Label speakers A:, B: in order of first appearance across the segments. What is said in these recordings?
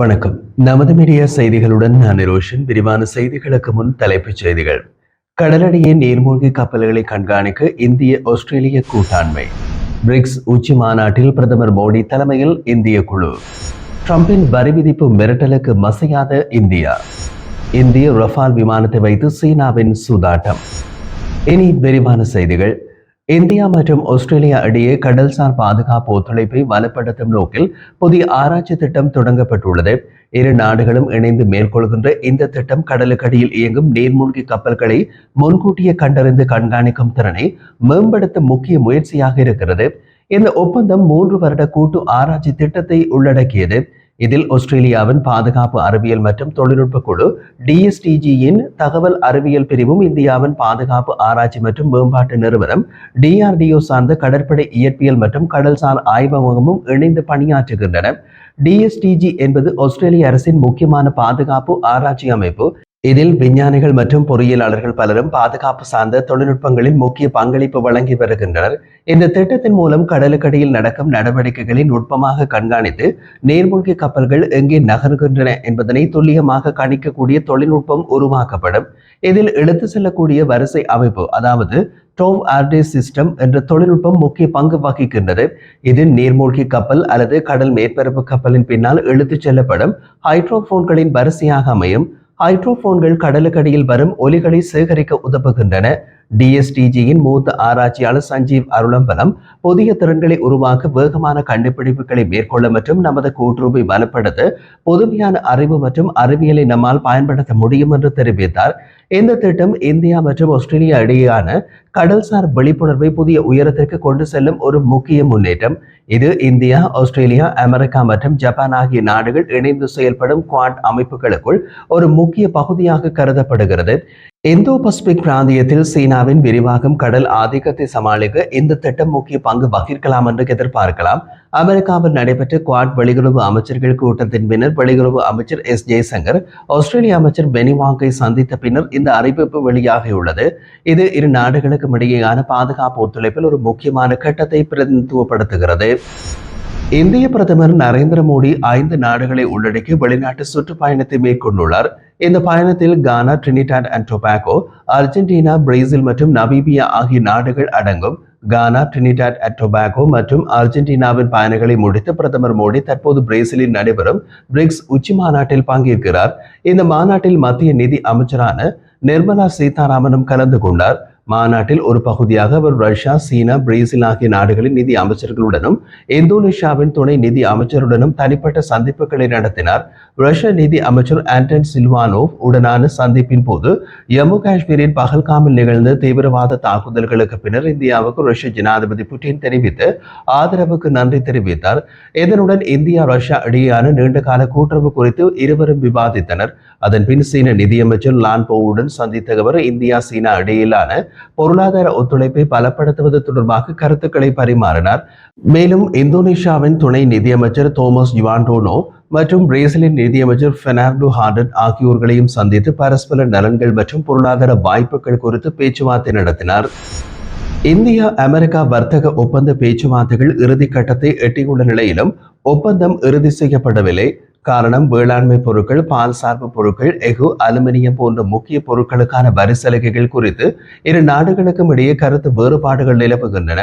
A: வணக்கம் நமது மீடியா செய்திகளுடன் நான் ரோஷன் விரிவான செய்திகளுக்கு முன் தலைப்புச் செய்திகள் கடலடியே நீர்மூழ்கி கப்பல்களை கண்காணிக்க இந்திய ஆஸ்திரேலிய கூட்டாண்மை பிரிக்ஸ் உச்சி மாநாட்டில் பிரதமர் மோடி தலைமையில் இந்திய குழு ட்ரம்பின் வரி விதிப்பு மிரட்டலுக்கு மசையாத இந்தியா இந்திய ரஃபால் விமானத்தை வைத்து சீனாவின் சூதாட்டம் இனி விரிவான செய்திகள் இந்தியா மற்றும் ஆஸ்திரேலியா இடையே கடல்சார் பாதுகாப்பு ஒத்துழைப்பை வலுப்படுத்தும் நோக்கில் புதிய ஆராய்ச்சி திட்டம் தொடங்கப்பட்டுள்ளது இரு நாடுகளும் இணைந்து மேற்கொள்கின்ற இந்த திட்டம் கடலுக்கடியில் இயங்கும் நீர்மூழ்கி கப்பல்களை முன்கூட்டியே கண்டறிந்து கண்காணிக்கும் திறனை மேம்படுத்த முக்கிய முயற்சியாக இருக்கிறது இந்த ஒப்பந்தம் மூன்று வருட கூட்டு ஆராய்ச்சி திட்டத்தை உள்ளடக்கியது இதில் ஆஸ்திரேலியாவின் பாதுகாப்பு அறிவியல் மற்றும் தொழில்நுட்ப குழு டிஎஸ்டிஜியின் தகவல் அறிவியல் பிரிவும் இந்தியாவின் பாதுகாப்பு ஆராய்ச்சி மற்றும் மேம்பாட்டு நிறுவனம் டிஆர்டிஓ சார்ந்த கடற்படை இயற்பியல் மற்றும் கடல்சார் ஆய்வகமும் இணைந்து பணியாற்றுகின்றன டிஎஸ்டிஜி என்பது ஆஸ்திரேலிய அரசின் முக்கியமான பாதுகாப்பு ஆராய்ச்சி அமைப்பு இதில் விஞ்ஞானிகள் மற்றும் பொறியியலாளர்கள் பலரும் பாதுகாப்பு சார்ந்த தொழில்நுட்பங்களில் முக்கிய பங்களிப்பு வழங்கி வருகின்றனர் இந்த திட்டத்தின் மூலம் கடலுக்கடியில் நடக்கும் நடவடிக்கைகளை நுட்பமாக கண்காணித்து நீர்மூழ்கி கப்பல்கள் எங்கே நகர்கின்றன என்பதனை துல்லியமாக கணிக்கக்கூடிய தொழில்நுட்பம் உருவாக்கப்படும் இதில் எடுத்து செல்லக்கூடிய வரிசை அமைப்பு அதாவது ட்ரோவ் ஆர்டே சிஸ்டம் என்ற தொழில்நுட்பம் முக்கிய பங்கு வகிக்கின்றது இது நீர்மூழ்கி கப்பல் அல்லது கடல் மேற்பரப்பு கப்பலின் பின்னால் எழுத்துச் செல்லப்படும் ஹைட்ரோஃபோன்களின் வரிசையாக அமையும் ஹைட்ரோஃபோன்கள் கடலுக்கடியில் வரும் ஒலிகளை சேகரிக்க உதவுகின்றன டிஎஸ்டிஜியின் மூத்த ஆராய்ச்சியாளர் சஞ்சீவ் அருளம்பலம் புதிய திறன்களை உருவாக்க வேகமான கண்டுபிடிப்புகளை மேற்கொள்ள மற்றும் நமது கூட்டுறவை பலப்படுத்த புதுமையான அறிவு மற்றும் அறிவியலை நம்மால் பயன்படுத்த முடியும் என்று தெரிவித்தார் இந்த திட்டம் இந்தியா மற்றும் ஆஸ்திரேலியா இடையேயான கடல்சார் விழிப்புணர்வை புதிய உயரத்திற்கு கொண்டு செல்லும் ஒரு முக்கிய முன்னேற்றம் இது இந்தியா ஆஸ்திரேலியா அமெரிக்கா மற்றும் ஜப்பான் ஆகிய நாடுகள் இணைந்து செயல்படும் குவாட் அமைப்புகளுக்குள் ஒரு முக்கிய பகுதியாக கருதப்படுகிறது இந்தோ பசிபிக் பிராந்தியத்தில் சீனாவின் விரிவாகும் கடல் ஆதிக்கத்தை சமாளிக்க இந்த திட்டம் முக்கிய பங்கு வகிக்கலாம் என்று எதிர்பார்க்கலாம் அமெரிக்காவில் நடைபெற்ற குவாட் வெளியுறவு அமைச்சர்கள் கூட்டத்தின் பின்னர் வெளியுறவு அமைச்சர் எஸ் ஜெய்சங்கர் ஆஸ்திரேலிய அமைச்சர் பெனிவாங்கை சந்தித்த பின்னர் இந்த அறிவிப்பு வெளியாகியுள்ளது இது இரு நாடுகளுக்கும் இடையேயான பாதுகாப்பு ஒத்துழைப்பில் ஒரு முக்கியமான கட்டத்தை பிரதிநிதித்துவப்படுத்துகிறது இந்திய பிரதமர் நரேந்திர மோடி ஐந்து நாடுகளை உள்ளடக்கி வெளிநாட்டு சுற்றுப்பயணத்தை மேற்கொண்டுள்ளார் இந்த பயணத்தில் Ghana Trinidad and Tobago Argentina Brazil மற்றும் நவீபியா ஆகிய நாடுகள் அடங்கும் கானா ட்ரினிடாட் அண்ட் டொபாகோ மற்றும் அர்ஜென்டினாவின் பயணங்களை முடித்து பிரதமர் மோடி தற்போது பிரேசிலில் நடைபெறும் பிரிக்ஸ் உச்சி மாநாட்டில் பங்கேற்கிறார் இந்த மாநாட்டில் மத்திய நிதி அமைச்சரான நிர்மலா சீதாராமனும் கலந்து கொண்டார் மாநாட்டில் ஒரு பகுதியாக அவர் ரஷ்யா சீனா பிரேசில் ஆகிய நாடுகளின் நிதி அமைச்சர்களுடனும் இந்தோனேஷியாவின் துணை நிதி அமைச்சருடனும் தனிப்பட்ட சந்திப்புகளை நடத்தினார் ரஷ்ய நிதி அமைச்சர் ஆண்டன் சில்வானோவ் உடனான சந்திப்பின் போது ஜம்மு காஷ்மீரில் பகல்காமில் நிகழ்ந்த தீவிரவாத தாக்குதல்களுக்கு பின்னர் இந்தியாவுக்கு ரஷ்ய ஜனாதிபதி புட்டின் தெரிவித்து ஆதரவுக்கு நன்றி தெரிவித்தார் இதனுடன் இந்தியா ரஷ்யா இடையேயான நீண்டகால கூட்டுறவு குறித்து இருவரும் விவாதித்தனர் அதன்பின் சீன நிதியமைச்சர் லான்போவுடன் சந்தித்த இந்தியா சீனா இடையிலான பொருளாதார ஒத்துழைப்பை பலப்படுத்துவது தொடர்பாக கருத்துக்களை பரிமாறினார் மேலும் இந்தோனேஷியாவின் துணை நிதியமைச்சர் தோமஸ் யுவான்டோனோ மற்றும் பிரேசிலின் நிதியமைச்சர் பெர்னாண்டோ ஹார்டன் ஆகியோர்களையும் சந்தித்து பரஸ்பர நலன்கள் மற்றும் பொருளாதார வாய்ப்புகள் குறித்து பேச்சுவார்த்தை நடத்தினார் இந்தியா அமெரிக்கா வர்த்தக ஒப்பந்த பேச்சுவார்த்தைகள் இறுதி கட்டத்தை எட்டியுள்ள நிலையிலும் ஒப்பந்தம் இறுதி செய்யப்படவில்லை காரணம் வேளாண்மை பொருட்கள் பால் சார்பு பொருட்கள் எஃகு அலுமினியம் போன்ற முக்கிய பொருட்களுக்கான வரி சலுகைகள் குறித்து இரு நாடுகளுக்கும் இடையே கருத்து வேறுபாடுகள் நிலவுகின்றன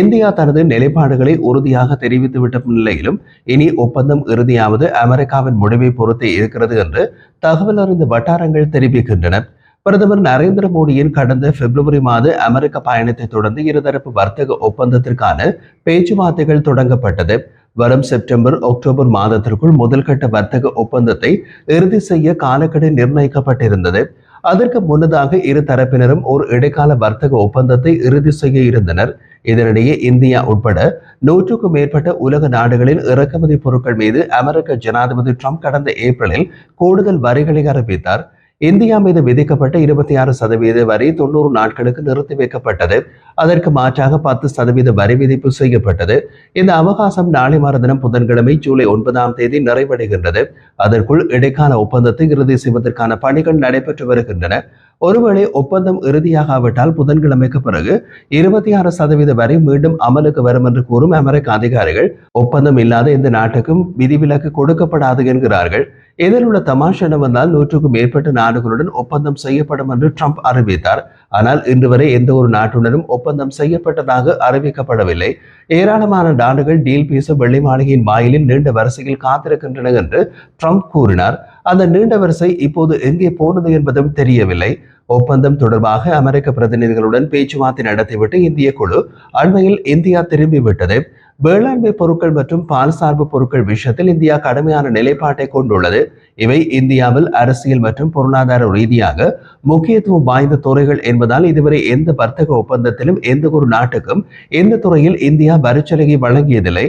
A: இந்தியா தனது நிலைப்பாடுகளை உறுதியாக தெரிவித்துவிட்ட நிலையிலும் இனி ஒப்பந்தம் இறுதியாவது அமெரிக்காவின் முடிவை பொறுத்தே இருக்கிறது என்று தகவல் அறிந்த வட்டாரங்கள் தெரிவிக்கின்றன பிரதமர் நரேந்திர மோடியின் கடந்த பிப்ரவரி மாத அமெரிக்க பயணத்தை தொடர்ந்து இருதரப்பு வர்த்தக ஒப்பந்தத்திற்கான பேச்சுவார்த்தைகள் தொடங்கப்பட்டது வரும் செப்டம்பர் அக்டோபர் மாதத்திற்குள் முதல்கட்ட வர்த்தக ஒப்பந்தத்தை இறுதி செய்ய காலக்கெடு நிர்ணயிக்கப்பட்டிருந்தது அதற்கு முன்னதாக இரு தரப்பினரும் ஒரு இடைக்கால வர்த்தக ஒப்பந்தத்தை இறுதி செய்ய இருந்தனர் இதனிடையே இந்தியா உட்பட நூற்றுக்கும் மேற்பட்ட உலக நாடுகளின் இறக்குமதி பொருட்கள் மீது அமெரிக்க ஜனாதிபதி ட்ரம்ப் கடந்த ஏப்ரலில் கூடுதல் வரிகளை அறிவித்தார் இந்தியா மீது விதிக்கப்பட்ட இருபத்தி ஆறு சதவீத வரி தொண்ணூறு நாட்களுக்கு நிறுத்தி வைக்கப்பட்டது அதற்கு மாற்றாக பத்து சதவீத வரி விதிப்பு செய்யப்பட்டது இந்த அவகாசம் நாளை மறுதினம் புதன்கிழமை ஜூலை ஒன்பதாம் தேதி நிறைவடைகின்றது அதற்குள் இடைக்கால ஒப்பந்தத்தை இறுதி செய்வதற்கான பணிகள் நடைபெற்று வருகின்றன ஒருவேளை ஒப்பந்தம் இறுதியாகாவிட்டால் புதன்கிழமைக்கு பிறகு இருபத்தி ஆறு சதவீத வரை மீண்டும் அமலுக்கு வரும் என்று கூறும் அமெரிக்க அதிகாரிகள் ஒப்பந்தம் இல்லாத இந்த நாட்டுக்கும் விதிவிலக்கு கொடுக்கப்படாது என்கிறார்கள் இதில் தமாஷ் என வந்தால் நூற்றுக்கும் மேற்பட்ட நாடுகளுடன் ஒப்பந்தம் செய்யப்படும் என்று ட்ரம்ப் அறிவித்தார் ஆனால் இன்று வரை எந்த ஒரு நாட்டுடனும் ஒப்பந்தம் செய்யப்பட்டதாக அறிவிக்கப்படவில்லை ஏராளமான நாடுகள் டீல் பேச வெள்ளை மாளிகையின் வாயிலில் நீண்ட வரிசையில் காத்திருக்கின்றன என்று ட்ரம்ப் கூறினார் அந்த நீண்ட வரிசை இப்போது எங்கே போனது என்பதும் தெரியவில்லை ஒப்பந்தம் தொடர்பாக அமெரிக்க பிரதிநிதிகளுடன் பேச்சுவார்த்தை நடத்திவிட்டு இந்திய குழு அண்மையில் இந்தியா திரும்பிவிட்டது வேளாண்மை பொருட்கள் மற்றும் பால் சார்பு பொருட்கள் விஷயத்தில் இந்தியா கடுமையான நிலைப்பாட்டை கொண்டுள்ளது இவை இந்தியாவில் அரசியல் மற்றும் பொருளாதார ரீதியாக முக்கியத்துவம் வாய்ந்த துறைகள் என்பதால் இதுவரை எந்த வர்த்தக ஒப்பந்தத்திலும் எந்த ஒரு நாட்டுக்கும் எந்த துறையில் இந்தியா வரிச்சலுகை வழங்கியதில்லை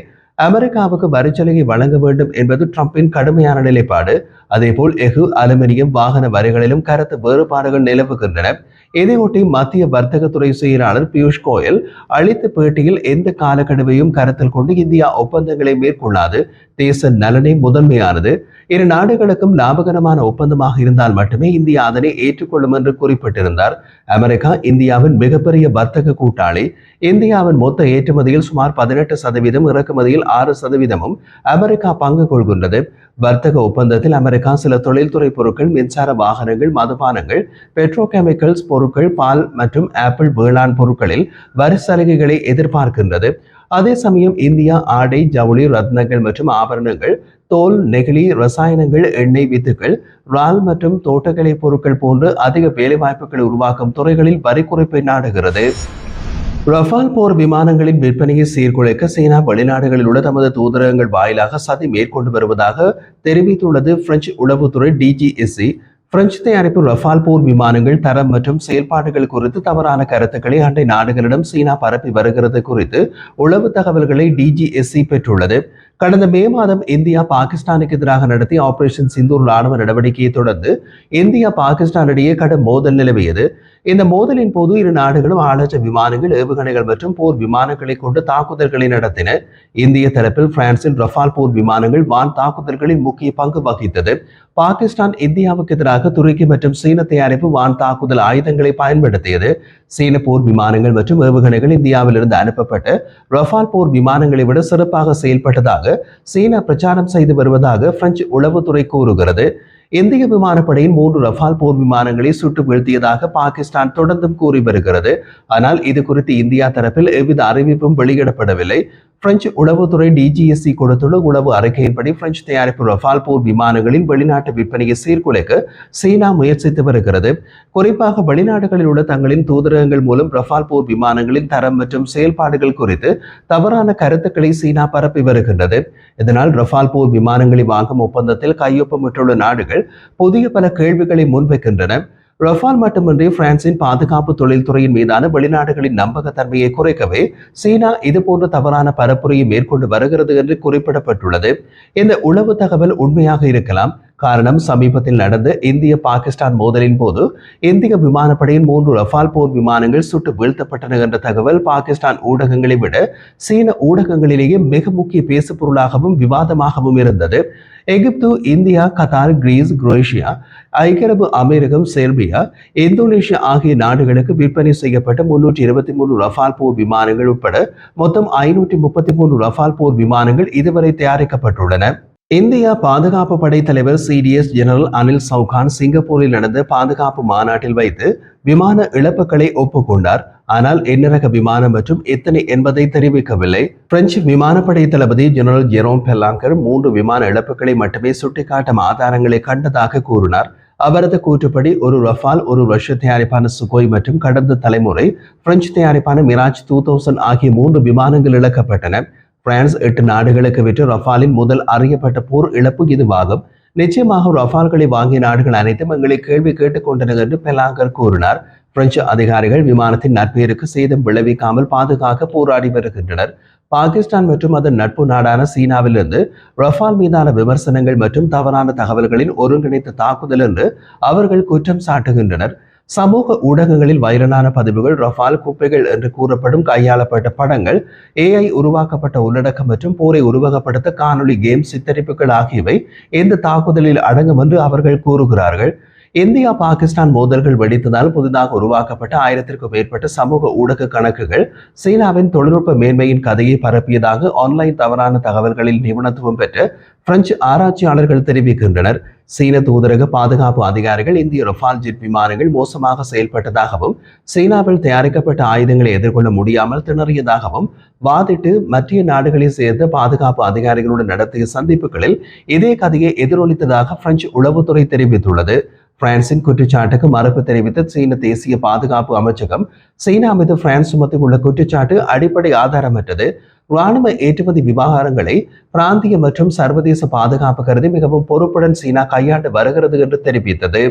A: அமெரிக்காவுக்கு வரிச்சலுகை வழங்க வேண்டும் என்பது ட்ரம்பின் கடுமையான நிலைப்பாடு அதேபோல் எஃகு அலுமினியம் வாகன வரிகளிலும் கருத்து வேறுபாடுகள் நிலவுகின்றன இதையொட்டி மத்திய வர்த்தகத்துறை செயலாளர் பியூஷ் கோயல் அளித்த பேட்டியில் எந்த காலக்கெடுவையும் கருத்தில் கொண்டு இந்தியா ஒப்பந்தங்களை மேற்கொள்ளாது தேச நலனே முதன்மையானது இரு நாடுகளுக்கும் லாபகரமான ஒப்பந்தமாக இருந்தால் மட்டுமே இந்தியா அதனை ஏற்றுக்கொள்ளும் என்று குறிப்பிட்டிருந்தார் அமெரிக்கா இந்தியாவின் மிகப்பெரிய வர்த்தக கூட்டாளி இந்தியாவின் மொத்த ஏற்றுமதியில் சுமார் பதினெட்டு சதவீதம் இறக்குமதியில் ஆறு சதவீதமும் அமெரிக்கா பங்கு கொள்கின்றது வர்த்தக ஒப்பந்தத்தில் அமெரிக்கா சில தொழில்துறை பொருட்கள் மின்சார வாகனங்கள் மதுபானங்கள் கெமிக்கல்ஸ் பொருட்கள் பால் மற்றும் ஆப்பிள் வேளாண் பொருட்களில் வரி சலுகைகளை எதிர்பார்க்கின்றது அதே சமயம் இந்தியா ஆடை ஜவுளி ரத்னங்கள் மற்றும் ஆபரணங்கள் தோல் நெகிழி ரசாயனங்கள் எண்ணெய் வித்துக்கள் ரால் மற்றும் தோட்டக்கலை பொருட்கள் போன்று அதிக வேலைவாய்ப்புகளை உருவாக்கும் துறைகளில் வரி குறைப்பை நாடுகிறது ரஃபால் போர் விமானங்களின் விற்பனையை சீர்குலைக்க சீனா வெளிநாடுகளில் உள்ள தமது தூதரகங்கள் வாயிலாக சதி மேற்கொண்டு வருவதாக தெரிவித்துள்ளது பிரெஞ்சு உளவுத்துறை டிஜிஎஸ்சி பிரெஞ்சு தயாரிப்பு ரஃபால் போர் விமானங்கள் தரம் மற்றும் செயல்பாடுகள் குறித்து தவறான கருத்துக்களை அண்டை நாடுகளிடம் சீனா பரப்பி வருகிறது குறித்து உளவு தகவல்களை டிஜிஎஸ்சி பெற்றுள்ளது கடந்த மே மாதம் இந்தியா பாகிஸ்தானுக்கு எதிராக நடத்திய ஆபரேஷன் சிந்தூர் ராணுவ நடவடிக்கையை தொடர்ந்து இந்தியா பாகிஸ்தான் இடையே கடும் மோதல் நிலவியது இந்த மோதலின் போது இரு நாடுகளும் ஆளற்ற விமானங்கள் ஏவுகணைகள் மற்றும் போர் விமானங்களை கொண்டு தாக்குதல்களை நடத்தின இந்திய தரப்பில் பிரான்சில் ரஃபால் போர் விமானங்கள் வான் தாக்குதல்களில் முக்கிய பங்கு வகித்தது பாகிஸ்தான் இந்தியாவுக்கு எதிராக துருக்கி மற்றும் சீன தயாரிப்பு வான் தாக்குதல் ஆயுதங்களை பயன்படுத்தியது சீன போர் விமானங்கள் மற்றும் ஏவுகணைகள் இந்தியாவிலிருந்து அனுப்பப்பட்டு ரஃபால் போர் விமானங்களை விட சிறப்பாக செயல்பட்டதாக சீனா பிரச்சாரம் செய்து வருவதாக பிரெஞ்சு உளவுத்துறை கூறுகிறது இந்திய விமானப்படையின் மூன்று ரஃபால் போர் விமானங்களை சுட்டு வீழ்த்தியதாக பாகிஸ்தான் தொடர்ந்தும் கூறி வருகிறது ஆனால் இது குறித்து இந்தியா தரப்பில் எவ்வித அறிவிப்பும் வெளியிடப்படவில்லை பிரெஞ்சு உளவுத்துறை டிஜிஎஸ்சி கொடுத்துள்ள உளவு அறிக்கையின்படி பிரெஞ்சு தயாரிப்பு ரஃபால் போர் விமானங்களின் வெளிநாட்டு விற்பனையை சீர்குலைக்க சீனா முயற்சித்து வருகிறது குறிப்பாக வெளிநாடுகளில் உள்ள தங்களின் தூதரகங்கள் மூலம் ரஃபால் போர் விமானங்களின் தரம் மற்றும் செயல்பாடுகள் குறித்து தவறான கருத்துக்களை சீனா பரப்பி வருகின்றது இதனால் ரஃபால் போர் விமானங்களை வாங்கும் ஒப்பந்தத்தில் கையொப்பமிட்டுள்ள நாடுகள் புதிய பல கேள்விகளை முன்வைக்கின்றன ரஃபால் மட்டுமின்றி பிரான்சின் பாதுகாப்பு தொழில்துறையின் மீதான வெளிநாடுகளின் நம்பகத்தன்மையை குறைக்கவே சீனா இதுபோன்ற தவறான பரப்புரையை மேற்கொண்டு வருகிறது என்று குறிப்பிடப்பட்டுள்ளது இந்த உளவு தகவல் உண்மையாக இருக்கலாம் காரணம் சமீபத்தில் நடந்த இந்திய பாகிஸ்தான் மோதலின் போது இந்திய விமானப்படையின் மூன்று ரஃபால் போர் விமானங்கள் சுட்டு வீழ்த்தப்பட்டன என்ற தகவல் பாகிஸ்தான் ஊடகங்களை விட சீன ஊடகங்களிலேயே மிக முக்கிய பேசுபொருளாகவும் விவாதமாகவும் இருந்தது Egypt India Qatar Greece Croatia ஐக்கிய அரபு அமெரிக்கம் செர்பியா இந்தோனேஷியா ஆகிய நாடுகளுக்கு விற்பனை செய்யப்பட்ட முன்னூற்றி இருபத்தி மூணு ரஃபால் போர் விமானங்கள் உட்பட மொத்தம் ஐநூற்றி முப்பத்தி மூணு ரஃபால் போர் விமானங்கள் இதுவரை தயாரிக்கப்பட்டுள்ளன இந்தியா பாதுகாப்பு படை தலைவர் சிடிஎஸ் ஜெனரல் அனில் சவுகான் சிங்கப்பூரில் நடந்த பாதுகாப்பு மாநாட்டில் வைத்து விமான இழப்புகளை ஒப்புக்கொண்டார் ஆனால் எண்ணரக விமானம் மற்றும் எத்தனை என்பதை தெரிவிக்கவில்லை பிரெஞ்சு விமானப்படை தளபதி ஜெனரல் ஜெரோம் பெல்லாங்கர் மூன்று விமான இழப்புகளை மட்டுமே சுட்டிக்காட்டும் ஆதாரங்களை கண்டதாக கூறினார் அவரது கூற்றுப்படி ஒரு ரஃபால் ஒரு ரஷ்ய தயாரிப்பான சுகோய் மற்றும் கடந்த தலைமுறை பிரெஞ்சு தயாரிப்பான மிராஜ் டூ தௌசண்ட் ஆகிய மூன்று விமானங்கள் இழக்கப்பட்டன பிரான்ஸ் எட்டு நாடுகளுக்கு விற்று ரஃபாலின் முதல் அறியப்பட்ட போர் இழப்பு இதுவாகும் நிச்சயமாக ரஃபால்களை வாங்கிய நாடுகள் அனைத்தும் எங்களை கேள்வி கொண்டனர் என்று பெலாங்கர் கூறினார் பிரெஞ்சு அதிகாரிகள் விமானத்தின் நட்பேருக்கு சேதம் விளைவிக்காமல் பாதுகாக்க போராடி வருகின்றனர் பாகிஸ்தான் மற்றும் அதன் நட்பு நாடான சீனாவிலிருந்து ரஃபால் மீதான விமர்சனங்கள் மற்றும் தவறான தகவல்களின் ஒருங்கிணைத்த தாக்குதல் என்று அவர்கள் குற்றம் சாட்டுகின்றனர் சமூக ஊடகங்களில் வைரலான பதிவுகள் ரஃபால் குப்பைகள் என்று கூறப்படும் கையாளப்பட்ட படங்கள் ஏஐ உருவாக்கப்பட்ட உள்ளடக்கம் மற்றும் போரை உருவகப்படுத்த காணொலி கேம் சித்தரிப்புகள் ஆகியவை இந்த தாக்குதலில் அடங்கும் என்று அவர்கள் கூறுகிறார்கள் இந்தியா பாகிஸ்தான் மோதல்கள் வெடித்ததால் புதிதாக உருவாக்கப்பட்ட ஆயிரத்திற்கும் மேற்பட்ட சமூக ஊடக கணக்குகள் சீனாவின் தொழில்நுட்ப மேன்மையின் கதையை பரப்பியதாக ஆன்லைன் தவறான தகவல்களில் நிபுணத்துவம் பெற்ற பிரெஞ்சு ஆராய்ச்சியாளர்கள் தெரிவிக்கின்றனர் சீன தூதரக பாதுகாப்பு அதிகாரிகள் இந்திய ரஃபால் ஜெட் விமானங்கள் மோசமாக செயல்பட்டதாகவும் சீனாவில் தயாரிக்கப்பட்ட ஆயுதங்களை எதிர்கொள்ள முடியாமல் திணறியதாகவும் வாதிட்டு மத்திய நாடுகளை சேர்ந்த பாதுகாப்பு அதிகாரிகளுடன் நடத்திய சந்திப்புகளில் இதே கதையை எதிரொலித்ததாக பிரெஞ்சு உளவுத்துறை தெரிவித்துள்ளது பிரான்சின் குற்றச்சாட்டுக்கு மறுப்பு தெரிவித்த சீன தேசிய பாதுகாப்பு அமைச்சகம் சீனா மீது பிரான்ஸ் உள்ள குற்றச்சாட்டு அடிப்படை ஆதாரமற்றது இராணுவ ஏற்றுமதி விவகாரங்களை பிராந்திய மற்றும் சர்வதேச பாதுகாப்பு கருதி மிகவும் பொறுப்புடன் சீனா கையாண்டு வருகிறது என்று தெரிவித்தது